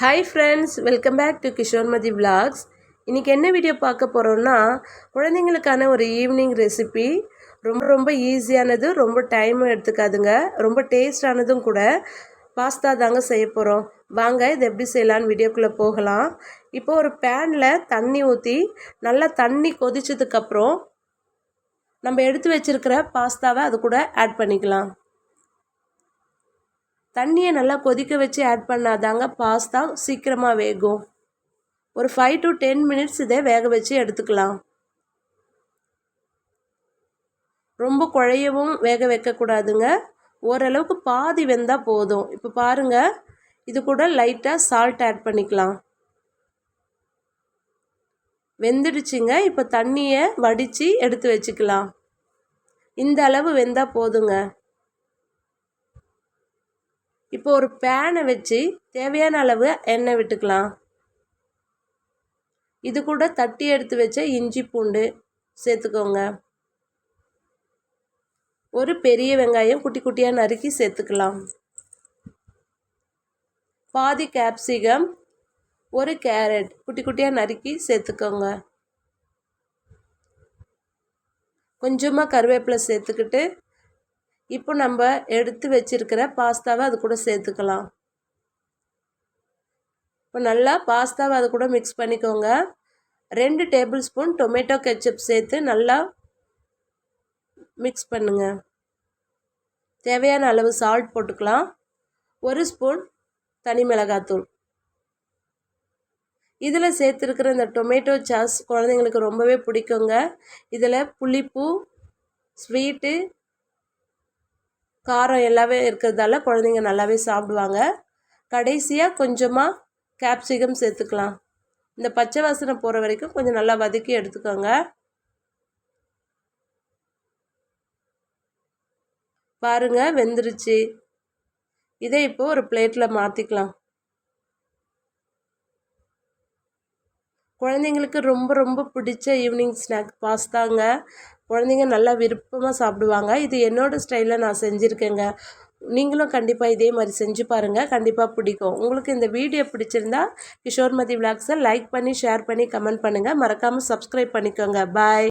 Hi friends welcome back to Kishormathi vlogs இன்றைக்கி என்ன video பார்க்க போகிறோம்னா குழந்தைங்களுக்கான ஒரு ஈவினிங் ரெசிபி ரொம்ப ரொம்ப ஈஸியானது ரொம்ப டைம் எடுத்துக்காதுங்க. ரொம்ப டேஸ்டானதும் கூட பாஸ்தா தாங்க செய்ய போகிறோம் வாங்க இது எப்படி செய்யலான்னு வீடியோக்குள்ளே போகலாம். இப்போ ஒரு பேனில் தண்ணி ஊற்றி நல்லா தண்ணி கொதிச்சதுக்கப்புறம் நம்ம எடுத்து வச்சுருக்கிற பாஸ்தாவை அது கூட ஆட் பண்ணிக்கலாம். தண்ணியை நல்லா கொதிக்க வச்சு ஆட் பண்ணாதாங்க பாஸ்தா சீக்கிரமாக வேகும். ஒரு ஃபைவ் டு டென் மினிட்ஸ் இதை வேக வச்சு எடுத்துக்கலாம். ரொம்ப குழையவும் வேக வைக்கக்கூடாதுங்க. ஓரளவுக்கு பாதி வெந்தால் போதும். இப்போ பாருங்கள் இது கூட லைட்டாக சால்ட் ஆட் பண்ணிக்கலாம். வெந்துடுச்சுங்க. இப்போ தண்ணியை வடித்து எடுத்து வச்சுக்கலாம். இந்த அளவு வெந்தால் போதுங்க. இப்போ ஒரு பேனை வச்சு தேவையான அளவு எண்ணெய் விட்டுக்கலாம். இது கூட தட்டி எடுத்து வச்ச இஞ்சி பூண்டு சேர்த்துக்கோங்க. ஒரு பெரிய வெங்காயம் குட்டி குட்டியாக நறுக்கி சேர்த்துக்கலாம். பாதி கேப்சிகம் ஒரு கேரட் குட்டி குட்டியாக நறுக்கி சேர்த்துக்கோங்க. கொஞ்சமாக கருவேப்பிலை சேர்த்துக்கிட்டு இப்போ நம்ம எடுத்து வச்சிருக்கிற பாஸ்தாவை அது கூட சேர்த்துக்கலாம். இப்போ நல்லா பாஸ்தாவை அது கூட மிக்ஸ் பண்ணிக்கோங்க. ரெண்டு டேபிள் ஸ்பூன் டொமேட்டோ கெச்சப் சேர்த்து நல்லா மிக்ஸ் பண்ணுங்க. தேவையான அளவு சால்ட் போட்டுக்கலாம். ஒரு ஸ்பூன் தனி மிளகாத்தூள். இதில் சேர்த்துருக்கிற இந்த டொமேட்டோ சாஸ் குழந்தைங்களுக்கு ரொம்பவே பிடிக்குங்க. இதில் புளிப்பு ஸ்வீட்டு காரம் எல்லாமே இருக்கிறதால குழந்தைங்க நல்லாவே சாப்பிடுவாங்க. கடைசியாக கொஞ்சமாக கேப்சிகம் சேர்த்துக்கலாம். இந்த பச்சை வாசனை போகிற வரைக்கும் கொஞ்சம் நல்லா வதக்கி எடுத்துக்கோங்க. பாருங்க வெந்துருச்சு. இதை இப்போ ஒரு பிளேட்டில் மாற்றிக்கலாம் குழந்தைங்களுக்கு ரொம்ப ரொம்ப பிடிச்ச ஈவினிங் ஸ்நாக் பாஸ்தாங்க. குழந்தைங்க நல்லா விருப்பமாக சாப்பிடுவாங்க. இது என்னோடய ஸ்டைலில் நான் செஞ்சுருக்கேங்க. நீங்களும் கண்டிப்பாக இதே மாதிரி செஞ்சு பாருங்கள் கண்டிப்பாக பிடிக்கும். உங்களுக்கு இந்த வீடியோ பிடிச்சிருந்தா கிஷோர்மதி விளாக்ஸை லைக் பண்ணி ஷேர் பண்ணி கமெண்ட் பண்ணுங்கள் மறக்காமல் சப்ஸ்கிரைப் பண்ணிக்கோங்க. பாய்